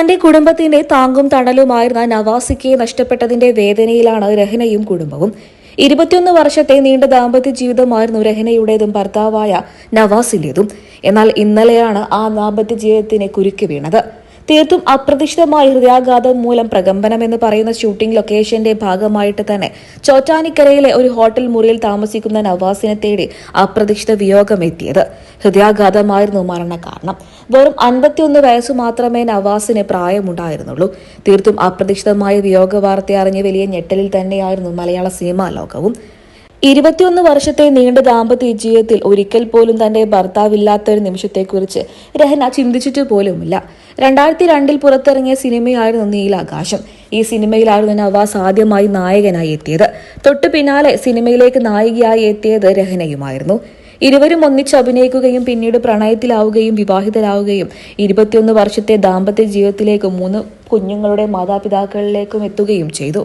തന്റെ കുടുംബത്തിന്റെ താങ്കും തണലുമായിരുന്ന നവാസിക്കയെ നഷ്ടപ്പെട്ടതിന്റെ വേദനയിലാണ് രഹനയും കുടുംബവും. ഇരുപത്തിയൊന്ന് വർഷത്തെ നീണ്ട ദാമ്പത്യ ജീവിതമായിരുന്നു രഹനയുടേതും ഭർത്താവായ നവാസിന്റേതും. എന്നാൽ ഇന്നലെയാണ് ആ ദാമ്പത്യ ജീവിതത്തിന് കുരുക്ക് വീണത്. തീർത്തും അപ്രതീക്ഷിതമായ ഹൃദയാഘാതം മൂലം പ്രകമ്പനം എന്ന് പറയുന്ന ഷൂട്ടിംഗ് ലൊക്കേഷന്റെ ഭാഗമായിട്ട് തന്നെ ചോറ്റാനിക്കരയിലെ ഒരു ഹോട്ടൽ മുറിയിൽ താമസിക്കുന്ന നവാസിനെ തേടി അപ്രതീക്ഷിത വിയോഗം എത്തിയത്. ഹൃദയാഘാതമായിരുന്നു മരണ കാരണം. വെറും അൻപത്തിയൊന്ന് വയസ്സ് മാത്രമേ നവാസിന് പ്രായമുണ്ടായിരുന്നുള്ളൂ. തീർത്തും അപ്രതീക്ഷിതമായ വിയോഗ വാർത്ത അറിഞ്ഞ് വലിയ ഞെട്ടലിൽ തന്നെയായിരുന്നു മലയാള സിനിമാ ലോകവും. ഇരുപത്തിയൊന്ന് വർഷത്തെ നീണ്ട ദാമ്പത്യ ജീവിതത്തിൽ ഒരിക്കൽ പോലും തന്റെ ഭർത്താവില്ലാത്ത ഒരു നിമിഷത്തെക്കുറിച്ച് രഹന ചിന്തിച്ചിട്ട് പോലുമില്ല രണ്ടായിരത്തി രണ്ടിൽ പുറത്തിറങ്ങിയ സിനിമയായിരുന്നു നീലാകാശം ഈ സിനിമയിലായിരുന്നു നവാസ് ആദ്യമായി നായകനായി എത്തിയത്. തൊട്ടു പിന്നാലെ സിനിമയിലേക്ക് നായികയായി എത്തിയത് രഹനയുമായിരുന്നു. ഇരുവരും ഒന്നിച്ച് അഭിനയിക്കുകയും പിന്നീട് പ്രണയത്തിലാവുകയും വിവാഹിതരാവുകയും ഇരുപത്തിയൊന്ന് വർഷത്തെ ദാമ്പത്യ ജീവിതത്തിലേക്കും മൂന്ന് കുഞ്ഞുങ്ങളുടെ മാതാപിതാക്കളിലേക്കും എത്തുകയും ചെയ്തു.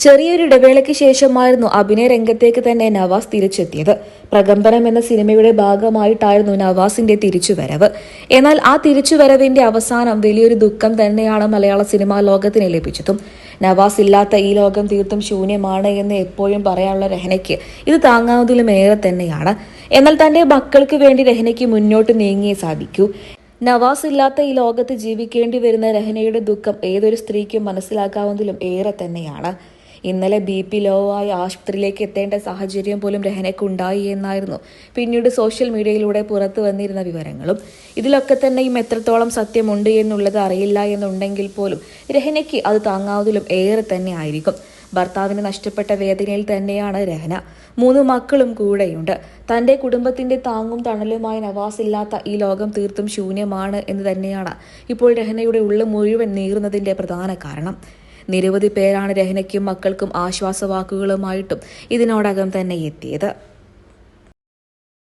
ചെറിയൊരു ഇടവേളയ്ക്ക് ശേഷമായിരുന്നു അഭിനയ രംഗത്തേക്ക് തന്നെ നവാസ് തിരിച്ചെത്തിയത്. പ്രകമ്പനം എന്ന സിനിമയുടെ ഭാഗമായിട്ടായിരുന്നു നവാസിന്റെ തിരിച്ചുവരവ്. എന്നാൽ ആ തിരിച്ചുവരവിന്റെ അവസാനം വലിയൊരു ദുഃഖം തന്നെയാണ് മലയാള സിനിമാ ലോകത്തിന് ലഭിച്ചതും. നവാസ് ഇല്ലാത്ത ഈ ലോകം തീർത്തും ശൂന്യമാണ് എന്ന് എപ്പോഴും പറയാനുള്ള രഹനയ്ക്ക് ഇത് താങ്ങാവുന്നതിലും ഏറെ തന്നെയാണ്. എന്നാൽ തന്റെ മക്കൾക്ക് വേണ്ടി രഹനയ്ക്ക് മുന്നോട്ട് നീങ്ങിയേ സാധിക്കൂ. നവാസ് ഇല്ലാത്ത ഈ ലോകത്ത് ജീവിക്കേണ്ടി വരുന്ന രഹനയുടെ ദുഃഖം ഏതൊരു സ്ത്രീക്കും മനസ്സിലാക്കാവുന്നതിലും ഏറെ തന്നെയാണ്. ഇന്നലെ ബി പി ലോ ആയി ആശുപത്രിയിലേക്ക് എത്തേണ്ട സാഹചര്യം പോലും രഹനയ്ക്ക് ഉണ്ടായി എന്നായിരുന്നു. പിന്നീട് സോഷ്യൽ മീഡിയയിലൂടെ പുറത്തു വന്നിരുന്ന വിവരങ്ങളും ഇതിലൊക്കെ തന്നെയും എത്രത്തോളം സത്യമുണ്ട് എന്നുള്ളത് അറിയില്ല എന്നുണ്ടെങ്കിൽ പോലും രഹനയ്ക്ക് അത് താങ്ങാവുന്നതിലും ഏറെ തന്നെ ആയിരിക്കും ഭർത്താവിന് നഷ്ടപ്പെട്ട വേദനയിൽ തന്നെയാണ് രഹന. മൂന്ന് മക്കളും കൂടെയുണ്ട്. തന്റെ കുടുംബത്തിന്റെ താങ്ങും തണലുമായി നവാസ് ഇല്ലാത്ത ഈ ലോകം തീർത്തും ശൂന്യമാണ് എന്ന് തന്നെയാണ് ഇപ്പോൾ രഹനയുടെ ഉള്ളു മുഴുവൻ നീറുന്നതിന്റെ പ്രധാന കാരണം. നിരവധി പേരാണ് രഹനയ്ക്കും മക്കൾക്കും ആശ്വാസവാക്കുകളുമായിട്ടും ഇതിനോടകം തന്നെ എത്തിയത്